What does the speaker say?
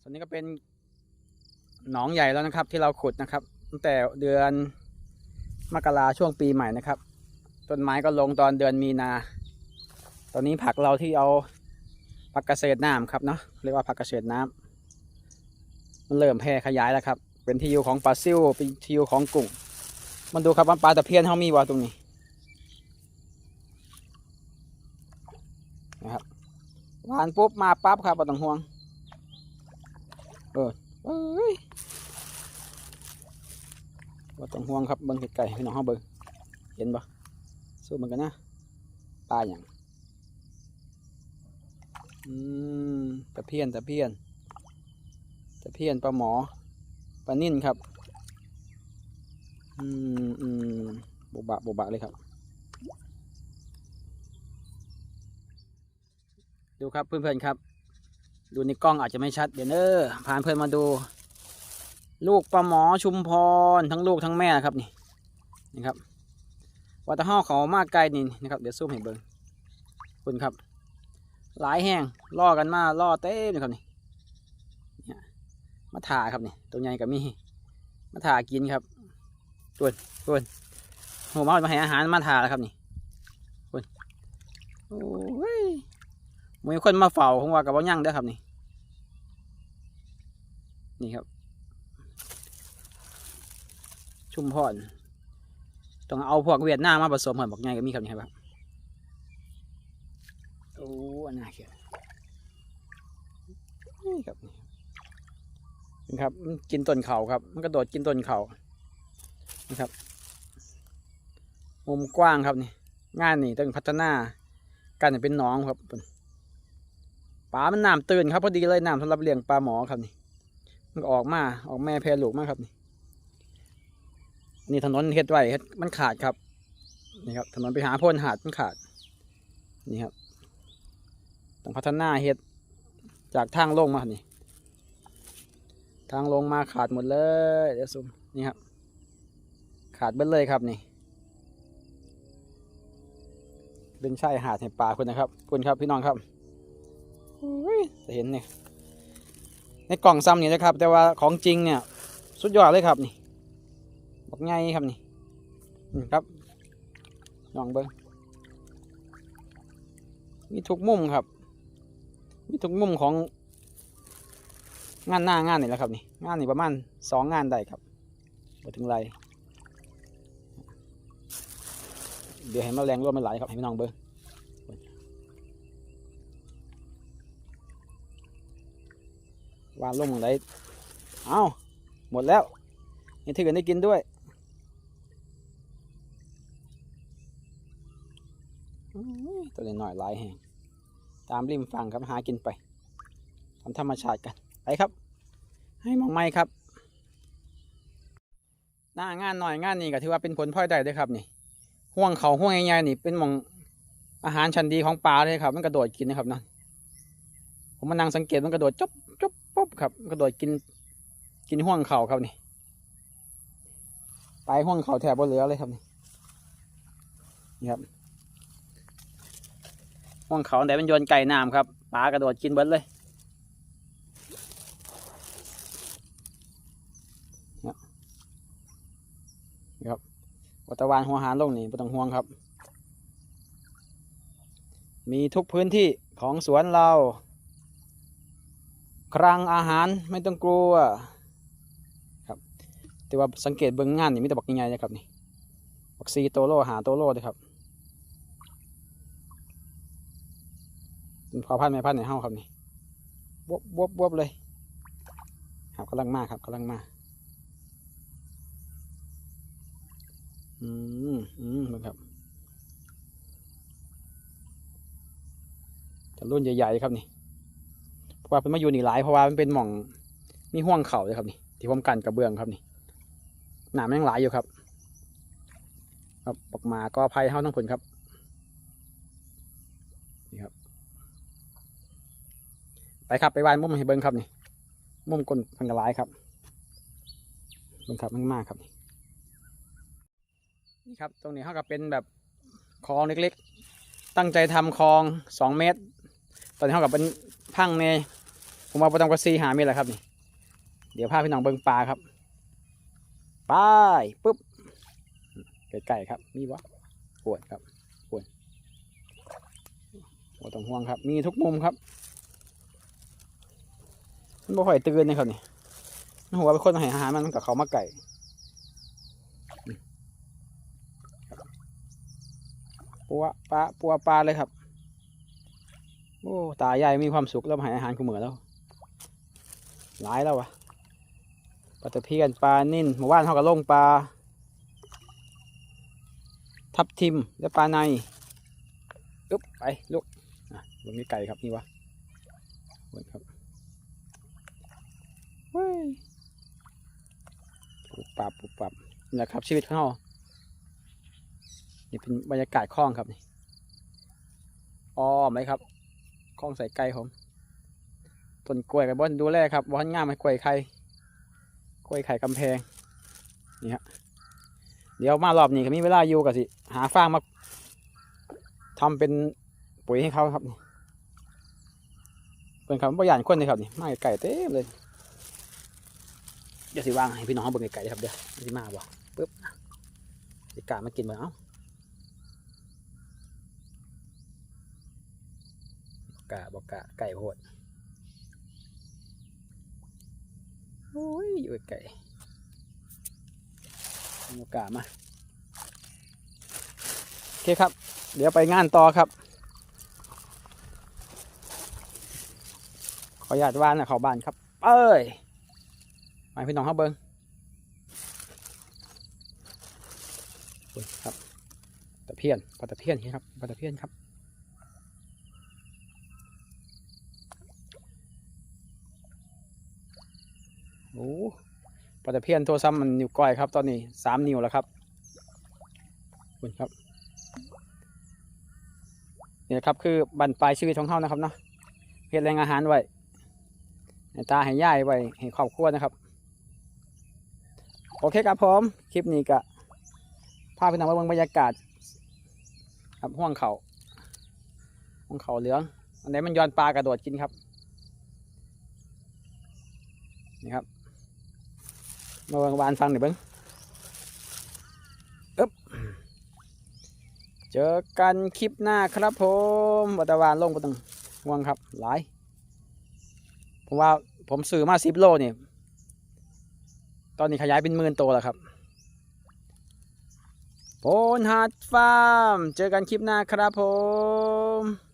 ส่วนนี้ก็เป็นหนองใหญ่แล้วนะครับ ที่เราขุดนะครับ ตั้งแต่เดือนมกราช่วงปีใหม่นะครับต้นไม้ก็ลงตอนเดือนมีนา ตอนนี้ผักเราที่เอาผักเกษตรน้ำครับเนาะเรียกว่าผักเกษตรน้ำมันเริ่มแพร่ขยายแล้วครับ เป็นที่อยู่ของปลาซิวเป็นที่อยู่ของกุ้งมันดูครับว่าปลาตะเพียนเขามีวะตรงนี้นะครับหวานปุ๊บมาปั๊บครับไม่ต้องห่วง เออเอ้ยว่าต้องห่วงครับเบิ้งไก่พี่น้องเขาเบิ้งเห็นปะสู้มันกันนะปลาอย่างอืมตะเพียนตะเพียนตะเพียนปลาหมอปลานิ่นครับ อืมอืมโบบะโบบะเลยครับดูครับเพื่อนๆครับ ดูในกล้องอาจจะไม่ชัดเดี๋ยวเนอพาเพื่อนมาดู ลูกปลาหมอชุมพรทั้งลูกทั้งแม่ครับนี่นี่ครับวัตะห้อเขามากไกลนี่นะครับเดี๋ยวซูมให้เบิ่งคุณครับ หลายแห้งล่อกันมาล่อเต้มเลยครับนี่มาถ่าครับนี่ตัวใหญ่กับมีมาถ่ากินครับตัวตัวโหมาเอามาให้อาหารมาถ่าแล้วครับนี่คุณโอ้ย มีคนมาเฝ้าคงว่ากับว่ายั่งเด้อครับนี่ นี่ครับ ชุมพรต้องเอาพวกเวียดนามมาผสมเหมือนบอกไงก็มีครับนี่ครับโอ้อันน่าเขียวนี่ครับนี่ครับกินต้นเขาครับ มันกระโดดกินต้นเขานี่ครับ มุมกว้างครับนี่ งานนี่ต้องพัฒนาการให้เป็นน้องครับ ปลามันน้ำตื่นครับพอดีเลยน้ำสำหรับเลี้ยงปลาหมอครับนี่ มันออกมาออกแม่แพรลูกมากครับนี่นี่ถนนเฮ็ดไว้เฮ็ดมันขาดครับนี่ครับถนนไปหาพ่นหาดมันขาดนี่ครับต้องพัฒนาเฮ็ดจากทางลงมานี่ ทางลงมาขาดหมดเลยเดี๋ยวซุมนี่ครับ ขาดเบิดเลยครับนี่เป็นชายหาดให้ปลาคุณนะครับคุณครับพี่น้องครับ จะเห็นเนี่ยในกล่องซ้ำเนี่ยนะครับ แต่ว่าของจริงเนี่ย สุดยอดเลยครับนี่บักไงครับนี่นี่ครับลองเบิ้งมีทุกมุมครับ มีทุกมุมของงานหน้างานนี่แหละครับนี่งานนี่ประมาณสองงานได้ครับมาถึงไรเดี๋ยวให้แมาแรงร่วมมันไหลายครับให้พี่น้องเบิ้ง วานลงหมดเลยเอาหมดแล้วนี่ที่อื่นได้กินด้วยตัวนี้หน่อยหลายแหงตามริมฝั่งครับหากินไปทำธรรมชาติกันไปครับ ให้มองไม่ครับ หน้างานหน่อยงานนี้ก็ถือว่าเป็นผลพลอยได้เด้วยครับนี่ห่วงเขาห่วงใหญ่ๆนี่เป็นมองอาหารชั้นดีของปลาเลยครับ มันกระโดดกินนะครับนั่นผมมานั่งสังเกตมันกระโดดจ๊บ ครับกระโดดกิน กินห่วงเข่าครับนี่ตายห่วงเข่าแถบบนเหลือเลยครับนี่นี่ครับห่วงเข่าแต่เป็นโยนไก่น้ำครับปลากระโดดกินเบิดเลยเนี่ยนะครับวัตวานหัวหารลงนี่ไม่ต้องห่วงครับ มีทุกพื้นที่ของสวนเรา คลังอาหารไม่ต้องกลัวครับ แต่ว่าสังเกตเบื้องงานนี่มีแต่บักใหญ่ๆนะครับนี่บักซีโตโลหาโตโลเลยครับเป็นพอพันธุ์แม่พันในเฮ้าครับนี่บวบบวบบวบเลย ครับกำลังมากครับกำลังมากอืมอืมเบิ่งครับแต่รุ่นใหญ่ๆครับนี่ ว่าเป็นมาอยู่นี่หลายเพราะว่ามันเป็นหม่องมีห่วงเข่าเลยครับนี่ที่ผมกันกระเบื้องครับนี่หนามยังหลายอยู่ครับ ครับปอกมาก็ภัยเท่าทั้งผลครับนี่ครับ ไปครับไปวานมุมให้เบิ้งครับนี่มุมก้นพันกระหลายครับเบิ้งครับมากๆครับนี่ครับ ตรงนี้เขาก็เป็นแบบคลองเล็กๆ ตั้งใจทำคลองสองเมตร ตอนนี้เขากับเป็นพังใน ผมเอาไปทำกระซีหาเม็ดแล้วครับนี่เดี๋ยวพาพี่น้องเบิ่งปลาครับไปปุ๊บไก่ๆครับมีวะปวดครับปวดปวดต้องห่วงครับ มีทุกมุมครับมันบ่ค่อยตื่นเลยครับนี่มันหัวเป็นคนมาให้อาหารมันกับเขามาไก่ปัวปลาปัวปลาเลยครับโอ้ตาใหญ่มีความสุขแล้วมาให้อาหารกูเหมือแล้ว หลายแล้ววะปลาตะเพียนปลานิ่นหมู่บ้านเขาก็ลงปลา ทับทิมและปลาในอึ๊บไปลูกอะมันมีไก่ครับนี่วะเบิ่งครับเฮ้ยปุบปับปุบปับนี่แหละครับชีวิตของเรานี่เป็นบรรยากาศคลองครับนี่อ้อไหมครับคลองใส่ไก่ผม ต้นกล้วยกับบอนดูแลครับบอนง่ามให้กล้วยไข่กล้วยไข่กำแพงนี่ฮะเดี๋ยวมารอบนี้ก็มีเวลาอยู่กับสิ หาฟางมาทำเป็นปุ๋ยให้เขาครับเป็นคำประหยัดคนเลยครับนี่มาไก่เต็มเลยเดี๋ยวสิวางให้พี่น้องเบิ่งไก่ๆครับเดี๋ยวมันสิมาบ่ปึ๊บสิกามากินบ่เอ้ากะบอกกะไก่โหดโอยู่ไก่เอากะมา โอเคครับ เดี๋ยวไปงานต่อครับ ขออนุญาตว่านนะเขาบ้านครับ เอ้ยมาพี่น้องเขาเบิ้งโอ้ยครับตะเพียนปลาตะเพียนครับปลาตะเพียนครับ โอ้ปลาตะเพียนโทรซ้ำมันนิ้วก้อยครับ ตอนนี้สามนิ้วแล้วครับคุณครับนี่นะครับคือบันปลายชีวิตของเขานะครับเนาะเฮ็ดแรงอาหารไว้ให้ตาให้ย่ายไว้ให้ครอบครัวนะครับ โอเคครับผมคลิปนี้ก็พาพี่น้องมาเบิ่งบรรยากาศ ครับห่วงเขาห่วงเขาเหลืองอันไหนมันย้อนปลากระโดดกินครับนี่ครับ มาบิ่งวานฟังหน่อยเบิ้งอึ๊บเจอกันคลิปหน้าครับผมวัตวานลงก็ต้องห่วงครับ หลาย ผมว่าผมซื้อมาสิบโลเนี่ยตอนนี้ขยายเป็นหมื่นตัวแล้วครับโพนหัดฟาร์ม เจอกันคลิปหน้าครับผม